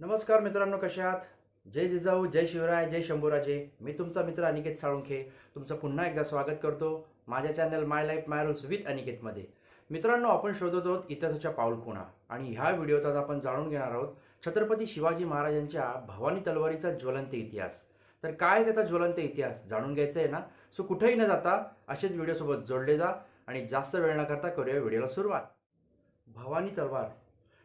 नमस्कार मित्रांनो कशा आहात? जय जिजाऊ जय शिवराय जय शंभूराजे. मी तुमचा मित्र अनिकेत साळुंखे. तुमचं पुन्हा एकदा स्वागत करतो माझ्या channel my life my rules with अनिकेतमध्ये. मित्रांनो आपण शोधत आहोत इतिहासाच्या पाऊलखुणा आणि ह्या व्हिडिओत आज आपण जाणून घेणार आहोत छत्रपती शिवाजी महाराजांच्या भवानी तलवारीचा ज्वलंत इतिहास. तर काय त्याचा ज्वलंत इतिहास? जाणून घ्यायचं आहे ना? सो कुठेही न जाता असेच व्हिडिओसोबत जोडले जा आणि जास्त वेळ न करता करूया व्हिडिओला सुरुवात. भवानी तलवार.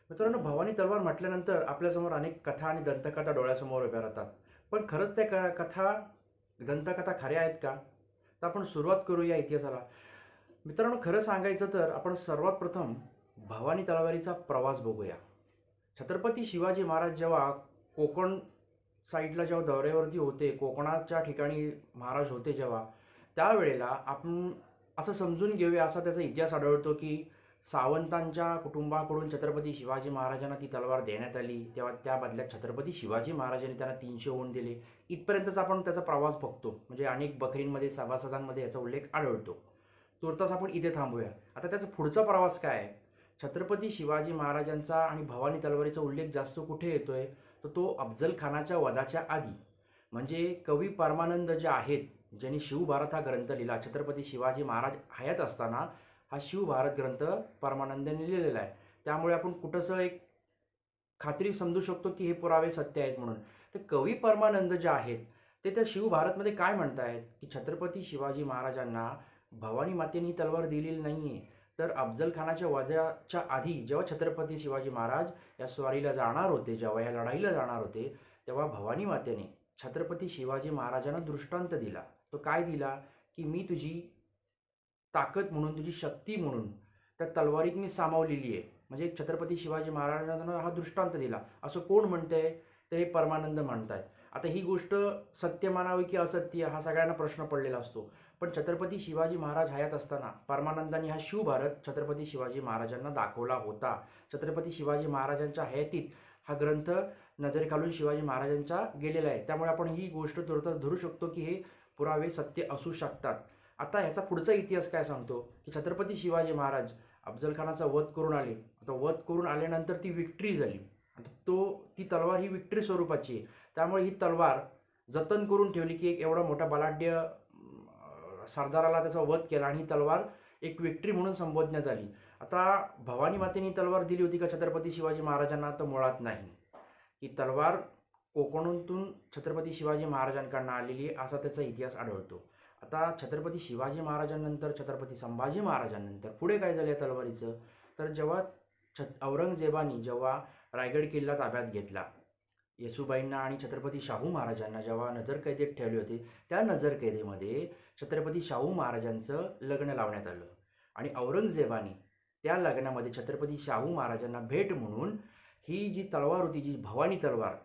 मित्रांनो भवानी तलवार म्हटल्यानंतर आपल्यासमोर अनेक कथा आणि दंतकथा डोळ्यासमोर उभ्या राहतात. पण खरंच त्या क कथा दंतकथा खऱ्या आहेत का? तर आपण सुरुवात करू या इतिहासाला. मित्रांनो खरं सांगायचं तर आपण सर्वात प्रथम भवानी तलवारीचा प्रवास बघूया. छत्रपती शिवाजी महाराज जेव्हा कोकण साईडला जेव्हा दौऱ्यावरती होते कोकणाच्या ठिकाणी महाराज होते जेव्हा त्यावेळेला आपण असं समजून घेऊया असा त्याचा इतिहास आढळतो की सावंतांच्या कुटुंबाकडून छत्रपती शिवाजी महाराजांना ती तलवार देण्यात आली. तेव्हा त्या बदल्यात छत्रपती शिवाजी महाराजांनी त्यांना तीनशे होऊन दिले. इथपर्यंतच आपण त्याचा प्रवास बघतो. म्हणजे अनेक बकरींमध्ये सभासदांमध्ये याचा उल्लेख आढळतो. तुर्तास आपण इथे थांबूया. आता त्याचा पुढचा प्रवास काय? आहे छत्रपती शिवाजी महाराजांचा आणि भवानी तलवारीचा उल्लेख जास्त कुठे येतोय? तर तो अफजल खानाच्या वधाच्या आधी. म्हणजे कवी परमानंद जे आहेत ज्यांनी शिवभारत हा ग्रंथ लिहिला छत्रपती शिवाजी महाराज हयात असताना हा शिवभारत ग्रंथ परमानंदाने लिहिलेला आहे. त्यामुळे आपण कुठंसं एक खात्री समजू शकतो की हे पुरावे सत्य आहेत म्हणून. तर कवी परमानंद जे आहेत ते त्या शिवभारतमध्ये काय म्हणतायत? की छत्रपती शिवाजी महाराजांना भवानी मातेने ही तलवार दिलेली नाही आहे तर अफजल खानाच्या वजाच्या आधी जेव्हा छत्रपती शिवाजी महाराज या स्वारीला जाणार होते जेव्हा या लढाईला जाणार होते तेव्हा भवानी मातेने छत्रपती शिवाजी महाराजांना दृष्टांत दिला. तो काय दिला? की मी तुझी ताकद म्हणून तुझी शक्ती म्हणून त्या तलवारीत मी सामावलेली आहे. म्हणजे छत्रपती शिवाजी महाराजांना हा दृष्टांत दिला. असं कोण म्हणतंय? तर हे परमानंद म्हणतायत. आता ही गोष्ट सत्य मानावी की असत्य हा सगळ्यांना प्रश्न पडलेला असतो. पण छत्रपती शिवाजी महाराज हयात असताना परमानंदांनी हा शिवभारत छत्रपती शिवाजी महाराजांना दाखवला होता. छत्रपती शिवाजी महाराजांच्या हयातीत हा ग्रंथ नजरेखालून शिवाजी महाराजांचा गेलेला आहे. त्यामुळे आपण ही गोष्ट तुरंत धरू शकतो की हे पुरावे सत्य असू शकतात. आता ह्याचा पुढचा इतिहास काय सांगतो? की छत्रपती शिवाजी महाराज अफजलखानाचा वध करून आले. आता वध करून आल्यानंतर ती विक्ट्री झाली. आता तो ती तलवार ही विक्ट्री स्वरूपाची आहे. त्यामुळे ही तलवार जतन करून ठेवली की एक एवढा मोठा बलाढ्य सरदाराला त्याचा वध केला आणि ही तलवार एक विक्ट्री म्हणून संबोधण्यात आली. आता भवानी मातेने तलवार दिली होती का छत्रपती शिवाजी महाराजांना? तर मुळात नाही. ही तलवार कोकणातून छत्रपती शिवाजी महाराजांकडनं आलेली असा त्याचा इतिहास आढळतो. आता छत्रपती शिवाजी महाराजांनंतर छत्रपती संभाजी महाराजांनंतर पुढे काय झालं या तलवारीचं? तर जेव्हा छत औरंगजेबानी जेव्हा रायगड किल्ला ताब्यात घेतला येसुबाईंना आणि छत्रपती शाहू महाराजांना जेव्हा नजरकैदेत ठेवले होते त्या नजरकैदेमध्ये छत्रपती शाहू महाराजांचं लग्न लावण्यात आलं. आणि औरंगजेबाने त्या लग्नामध्ये छत्रपती शाहू महाराजांना भेट म्हणून ही जी तलवार होती जी भवानी तलवार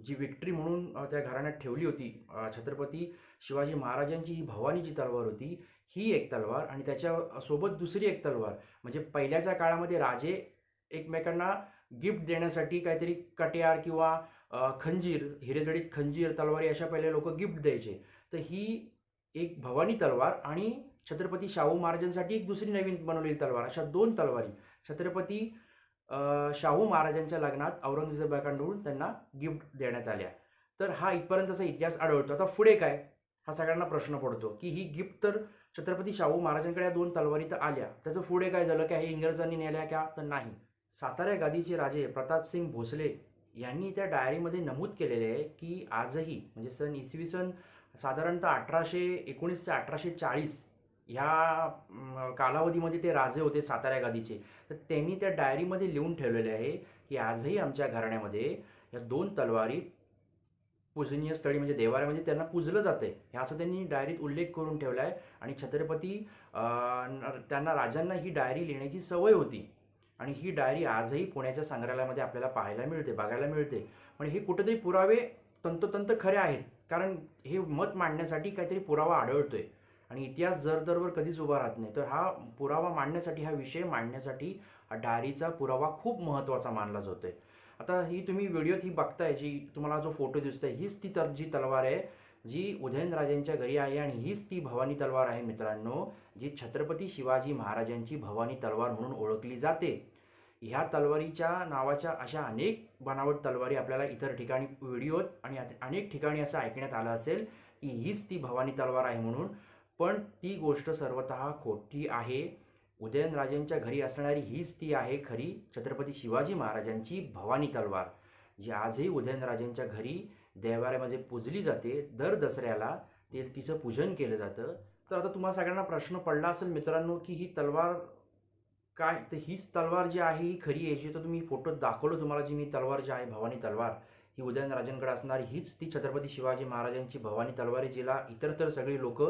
जी विक्ट्री म्हणून त्या घराण्यात ठेवली होती छत्रपती शिवाजी महाराजांची ही भवानी जी तलवार होती ही एक तलवार आणि त्याच्या सोबत दुसरी एक तलवार. म्हणजे पहिल्याच्या काळामध्ये राजे एकमेकांना गिफ्ट देण्यासाठी काहीतरी कट्यार किंवा खंजीर हिरेजडीत खंजीर तलवारी अशा पहिले लोक गिफ्ट द्यायचे. तर ही एक भवानी तलवार आणि छत्रपती शाहू महाराजांसाठी एक दुसरी नवीन बनवलेली तलवार अशा दोन तलवारी. छत्रपती शाहू महाराजांच्या लग्नात औरंगजेबाकडून त्यांना गिफ्ट देण्यात आल्या. तर हा इथपर्यंतचा इतिहास आढळतो. आता पुढे काय? हा सगळ्यांना प्रश्न पडतो की ही गिफ्ट तर छत्रपती शाहू महाराजांकडे या दोन तलवारी तर आल्या. त्याचं पुढे काय झालं? की हे इंग्रजांनी नेल्या का तर नाही. सातारा गादीचे राजे प्रतापसिंग भोसले यांनी त्या डायरीमध्ये नमूद केलेले आहे की आजही म्हणजे सन इसवी सन साधारणतः अठराशे एकोणीस ते अठराशे चाळीस ह्या कालावधीमध्ये ते राजे होते साताऱ्या गादीचे. तर त्यांनी त्या डायरीमध्ये लिहून ठेवलेले आहे की आजही आमच्या घराण्यामध्ये या दोन तलवारी पूजनीय स्थळी म्हणजे देवाऱ्यामध्ये त्यांना पूजलं जाते हे असं त्यांनी डायरीत उल्लेख करून ठेवला आहे आणि छत्रपती त्यांना राजांना ही डायरी लिहिण्याची सवय होती. आणि ही डायरी आजही पुण्याच्या संग्रहालयामध्ये आपल्याला पाहायला मिळते बघायला मिळते. पण हे कुठेतरी पुरावे तंतोतंत खरे आहेत. कारण हे मत मांडण्यासाठी काहीतरी पुरावा आढळतोय. आणि इतिहास जर दरवर कधीच उभा राहत नाही तर हा पुरावा मांडण्यासाठी हा विषय मांडण्यासाठी डारीचा डायरीचा पुरावा खूप महत्त्वाचा मानला जातो आहे आता ही तुम्ही व्हिडिओत ही बघताय जी तुम्हाला जो फोटो दिसतोय हीच ती तर जी तलवार आहे जी उदयनराजेंच्या घरी आहे आणि हीच ती भवानी तलवार आहे मित्रांनो जी छत्रपती शिवाजी महाराजांची भवानी तलवार म्हणून ओळखली जाते. ह्या तलवारीच्या नावाच्या अशा अनेक बनावट तलवारी आपल्याला इतर ठिकाणी व्हिडिओत आणि अनेक ठिकाणी असं ऐकण्यात आलं असेल की हीच ती भवानी तलवार आहे म्हणून. पण ती गोष्ट सर्वतः खोटी आहे. उदयनराजेंच्या घरी असणारी हीच ती आहे खरी छत्रपती शिवाजी महाराजांची भवानी तलवार जी आजही उदयनराजेंच्या घरी देवाऱ्यामध्ये पूजली जाते. दर दसऱ्याला ते तिचं पूजन केलं जातं. तर आता तुम्हाला सगळ्यांना प्रश्न पडला असेल मित्रांनो की ही तलवार काय? तर हीच तलवार जी आहे ही खरी याची तर तुम्ही फोटोत दाखवलं तुम्हाला जी मी तलवार जी आहे भवानी तलवार ही उदयनराजेंकडे असणारी. हीच ती छत्रपती शिवाजी महाराजांची भवानी तलवारी जिला इतर तर सगळी लोक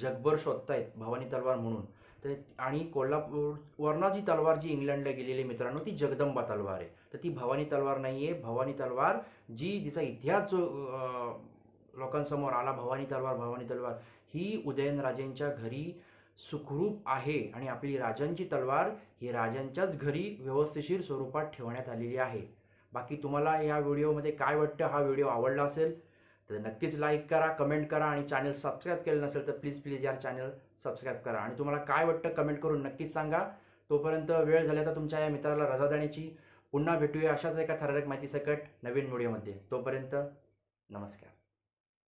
जगभर शोधतायत भवानी तलवार म्हणून. तर आणि कोल्हापूर वरना जी तलवार जी इंग्लंडला गेलेली मित्रांनो ती जगदंबा तलवार आहे. तर ती भवानी तलवार नाही आहे भवानी तलवार जी जिचा इतिहास जो लोकांसमोर आला भवानी तलवार भवानी तलवार ही उदयनराजेंच्या घरी सुखरूप आहे आणि आपली राजांची तलवार ही राजांच्याच घरी व्यवस्थिशीर स्वरूपात ठेवण्यात आलेली आहे. बाकी तुम्हाला ह्या व्हिडिओमध्ये काय वाटतं हा व्हिडिओ आवडला असेल तर नक्कीच लाईक करा कमेंट करा आणि चॅनल सबस्क्राईब केलं नसेल तर प्लीज प्लीज या चॅनल सबस्क्राईब करा. आणि तुम्हाला काय वाटतं कमेंट करून नक्कीच सांगा. तोपर्यंत वेळ झाल्या तर तुमच्या या मित्राला रजा देण्याची. पुन्हा भेटूया अशाच एका थरारक माहिती सकट नवीन व्हिडिओमध्ये. तोपर्यंत नमस्कार.